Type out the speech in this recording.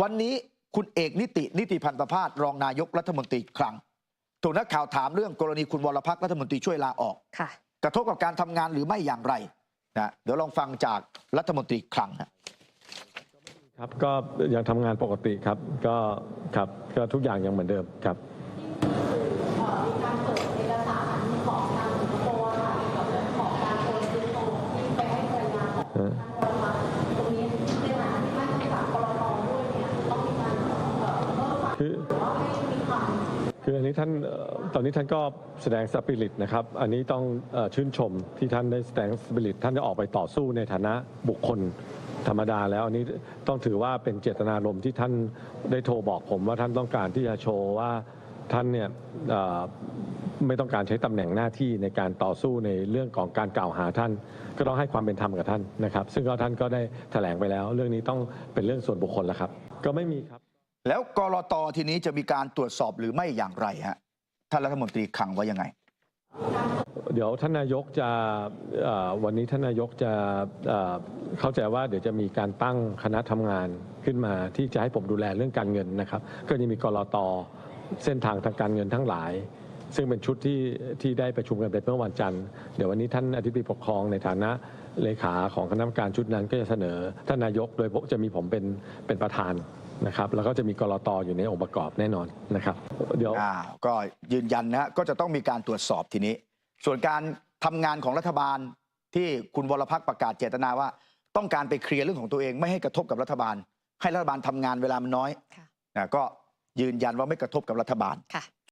วันนี้คุณเอกนิตินิติพันธภาสรองนายกรัฐมนตรีคลังถูกนักข่าวถามเรื่องกรณีคุณวรพักษ์รัฐมนตรีช่วยลาออกค่ะกระทบกับการทำงานหรือไม่อย่างไรนะเดี๋ยวลองฟังจากรัฐมนตรีคลังฮะครับก็ยังทำงานปกติครับก็ครับก็ทุกอย่างยังเหมือนเดิมครับ คือคืออันนี้ท่านตอนนี้ท่านก็แสดงสปิริตนะครับ อันนี้ต้องอชื่นชมที่ท่านได้แสดงสปิริตท่านได้ออกไปต่อสู้ในฐานะบุคคลธรรมดาแล้ว อันนี้ต้องถือว่าเป็นเจตนารมณ์ที่ท่านได้โทรบอกผมว่าท่านต้องการที่จะโชว์ว่าท่านเนี่ยไม่ต้องการใช้ตำแหน่งหน้าที่ในการต่อสู้ในเรื่องของการกล่าวหาท่าน ก็ต้องให้ความเป็นธรรมกับท่านนะครับ ซึ่งก็ท่านก็ได้แถลงไปแล้ว เรื่องนี้ต้องเป็นเรื่องส่วนบุคคลแล้วครับ ก็ไม่มีครับ แล้วกรตทีนี้จะมีการตรวจสอบหรือไม่อย่างไรฮะท่านรัฐมนตรีคังว่ายังไง เดี๋ยวท่านนายกจะวันนี้ท่านนายกจะเอ่อเข้าใจว่าเดี๋ยวจะมีการตั้งคณะทำงานขึ้นมาที่จะให้ผมดูแลเรื่องการเงินนะครับ ก็จะมีกรตเส้นทางทางการเงินทั้งหลาย ซึ่งเป็นชุดที่ที่ได้ประชุมกันไปเมื่อวันจันทร์ เดี๋ยววันนี้ท่านอธิบดีปกครองในฐานะเลขาของคณะกรรมการชุดนั้นก็จะเสนอท่านนายกโดยจะมีผมเป็นเป็นประธานนะครับแล้วก็จะมีกรตอยู่ในองค์ประกอบแน่นอนนะครับเดี๋ยวอ่าก็ยืนยันนะฮะก็จะต้องมีการตรวจสอบทีนี้ ส่วนการทำงานของรัฐบาลที่คุณวรพักษ์ประกาศเจตนาว่า ต้องการไปเคลียร์เรื่องของตัวเองไม่ให้กระทบกับรัฐบาล ให้รัฐบาลทำงานเวลามันน้อยค่ะนะก็ยืนยันว่าไม่กระทบกับรัฐบาลค่ะ